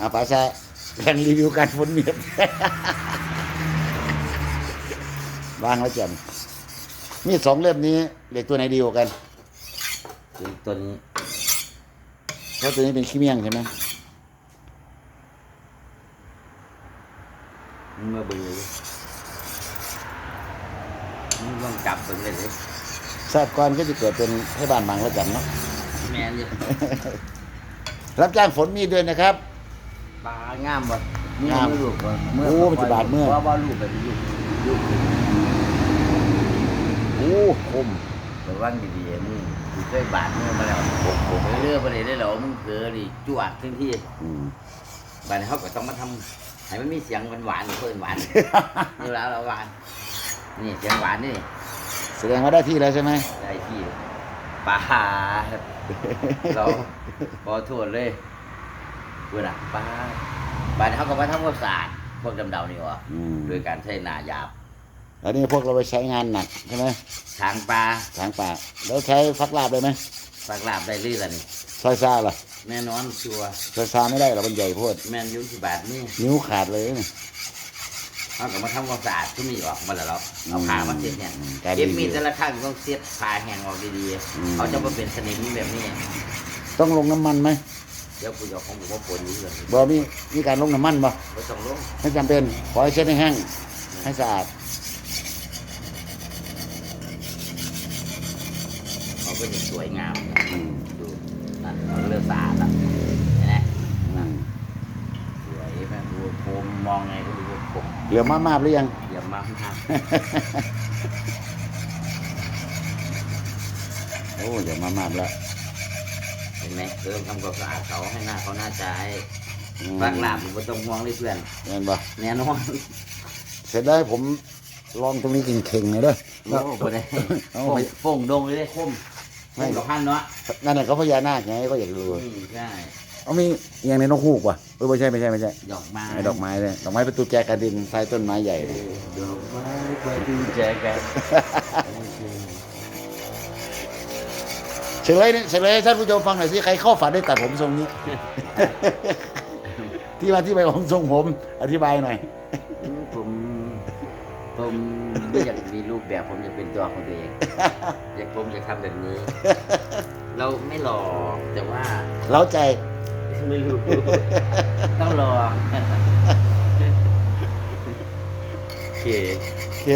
อาป๋าชาแข่งรีวิวการฝนเมียบวางแล้วแจ่มมีดสองเล่มนี้เหล็กตัวไหนดีกว่ากันตัวนี้เพราะตัวนี้เป็นขี้เมี่ยงใช่ไหมมึงมาเบิ่งเลยมึงลองจับเบิ่งเลยสิทราบก่อนก็จะเกิดเป็นให้บ้านบางแล้วแจ่มเนาะแม่นอยู่รับจ้างฝนมีดด้วยนะครับ ปลางามบ่มืองามลูกบ่โอ้มันจะบาดมือว่าว่าลูกแบบลูกลูกโอ้คมระวังดีๆมึงกูเคยบาดมือมาแล้วผมไปเรื่อยไปเลยได้แล้วมึงเผลอดิจวดทันทีอืมบาดนี้เขาก็ต้องมาทำให้มันมีเสียงหวานๆเพิ่นหวานนี่แล้วเราหวานนี่เสียงหวานนี่แสดงว่าได้ที่แล้วใช่ไหมได้ที่ปลาเราขอโทษเลยเพื่อนอะปลาบาดนี้เขาก็มาทำความสะอาดพวกดำเดานี่วะอืมโดยการใช้หน้าหยาบแล้วนี่พวกเราไปใช้งานหนักใช่ไหมทางปลาทางป่าแล้วใช้ฟักลาบได้ไหมสักลาบได้เรื่อยละนี่ ซอยซาเหรอแน่นอนชัวร์ซอยซาไม่ได้หรอกมันใหญ่โพดแมนอยูสิบาทนี่นิ้นิ้วขาดเลยนี่เขาก็มาทำความสะอาดทุกมีออกมาแล้วเราเอาอืมผ้ามาเช็ดเนี่ยการเก็บรีวิวมีดแต่ละครั้งต้องเช็ดผ้าแห้งออกดีอืม ๆเขาจะมาเป็นสนิมแบบนี้ ต้องลงน้ำมันไหม เดี๋ยวกูจะเอาของผมว่าปนอยู่เลยบอมีมีการลงน้ำมันบ่ไม่ต้องลงไม่จำเป็นขอให้เช็ดให้แห้งให้สะอาดเขาก็จะสวยงามอืมดูนั่นเขาเริ่มสะอาดแล้วเห็นไหมอืมสวยแม่งดูผมมองไงก็ดูว่าผมเหลือมามาบหรือยัง เยี่ยมมากครับโอ้เหลือมามาบแล้วเห็นไหมเริ่มทำความสะอาดเขาให้หน้าเขาหน้าใจอืมบางหลาบมันก็ต้องมองเลยเพื่อนเห็นบ่แน่นอนเสร็จได้วผมลองตรงนี้เข่งๆเลยเด้อโอ้โหได้เอาโป่ไปงโป่งดงเลยได้คมไม่ไม่กับพันเนาะนั่นแหละเขาพญานาคไงก็อยากรู้อืมใช่เอามีอย่างในนกฮูกว่ะเออไม่ใช่ไม่ใช่ไม่ใช่ดอกไม้ไอ้ดอกไม้เลยดอกไม้ประตูแจกระดินใต้ต้นไม้ใหญ่เลยดอกไม้ไปดูแจกัน เฉลยเนี่ยเฉลยให้ท่านผู้ชมฟังหน่อยสิใครเข้าฝันได้ตัดผมทรงนี้ ที่มาที่ไปของทรงผม อธิบายหน่อย ผมผมไม่อยากมีรูปแบบผมอยากเป็นตัวของตัวเอง อยากผมอยากทำแบบนี้ เราไม่หล่อแต่ว่าเล้าใจ ไม่รู้ต้องรอโอเค โอเค